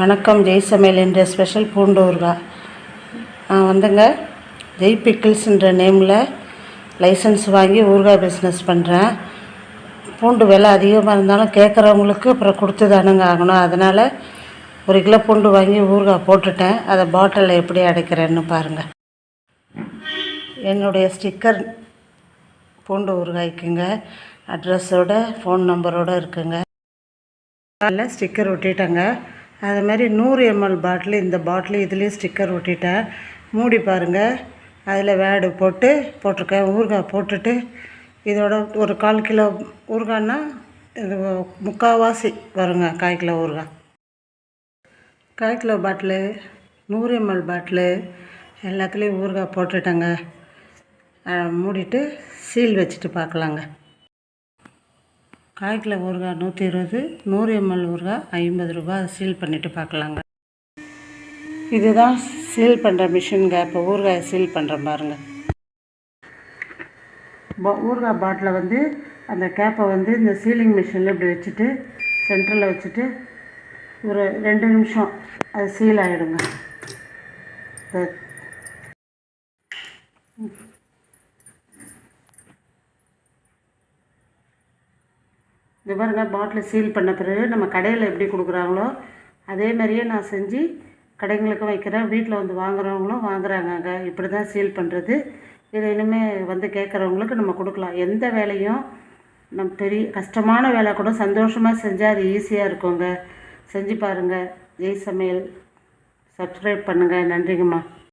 வணக்கம் ஜெய் சமையல் என்ற ஸ்பெஷல் பூண்டு ஊறுகாய் நான் வந்துங்க ஜெய் பிக்கிள்ஸ்ன்ற நேமில் லைசன்ஸ் வாங்கி ஊறுகாய் பிஸ்னஸ் பண்ணுறேன் பூண்டு விலை அதிகமாக இருந்தாலும் கேட்குறவங்களுக்கு அப்புறம் கொடுத்து தானுங்க ஆகணும். அதனால் ஒரு கிலோ பூண்டு வாங்கி ஊறுகாய் போட்டுட்டேன். அதை பாட்டிலில் எப்படி அடைக்கிறேன்னு பாருங்கள் என்னுடைய ஸ்டிக்கர் பூண்டு ஊறுகாய்க்குங்க அட்ரஸோட ஃபோன் நம்பரோடு இருக்குங்க. அதில் ஸ்டிக்கர் ஒட்டிட்டேங்க. அது மாதிரி நூறு எம்எல் பாட்டில் இந்த பாட்டில் இதுலேயும் ஸ்டிக்கர் ஒட்டிட்டேன். மூடி பாருங்கள் அதில் வேடு போட்டு போட்டிருக்கேன். ஊறுகாய் போட்டுட்டு இதோட ஒரு கால் கிலோ ஊறுகாய்னா இது முக்கால்வாசி வருங்க கால் கிலோ ஊறுகாய். கால் கிலோ பாட்டிலு நூறு எம்எல் பாட்டிலு எல்லாத்துலேயும் ஊறுகாய் போட்டுட்டேங்க. மூடிட்டு சீல் வச்சுட்டு பார்க்கலாங்க. கால் கிலோ ஊறுகாய் நூற்றி இருபது நூறு எம்எல் ஊறுகாய் ஐம்பது ரூபா சீல் பண்ணிவிட்டு பார்க்கலாங்க. இதுதான் சீல் பண்ணுற மிஷின்ங்க இப்போ ஊறுகாயை சீல் பண்ணுறேன் பாருங்கள் பா ஊறுகாய் பாட்டிலை வந்து அந்த கேப்பை வந்து இந்த சீலிங் மிஷினில் இப்படி வச்சுட்டு சென்டரில் வச்சுட்டு ஒரு ரெண்டு நிமிஷம் அது சீல் ஆகிடுங்க இது பாருங்க பாட்டில் சீல் பண்ண பிறகு நம்ம கடையில் எப்படி கொடுக்குறாங்களோ அதே மாதிரியே நான் செஞ்சு கடைங்களுக்கு வைக்கிறேன். வீட்டில் வந்து வாங்குகிறவங்களும் வாங்குறாங்கங்க இப்படி தான் சீல் பண்ணுறது இது இனிமேல் வந்து கேட்குறவங்களுக்கு நம்ம கொடுக்கலாம். எந்த வேலையும் நம்ம பெரிய கஷ்டமான வேலை கூட சந்தோஷமாக செஞ்சால் அது ஈஸியாக இருக்குங்க. செஞ்சு பாருங்கள் ஜெய் சமையல். சப்ஸ்கிரைப் பண்ணுங்கள் நன்றிங்கம்மா.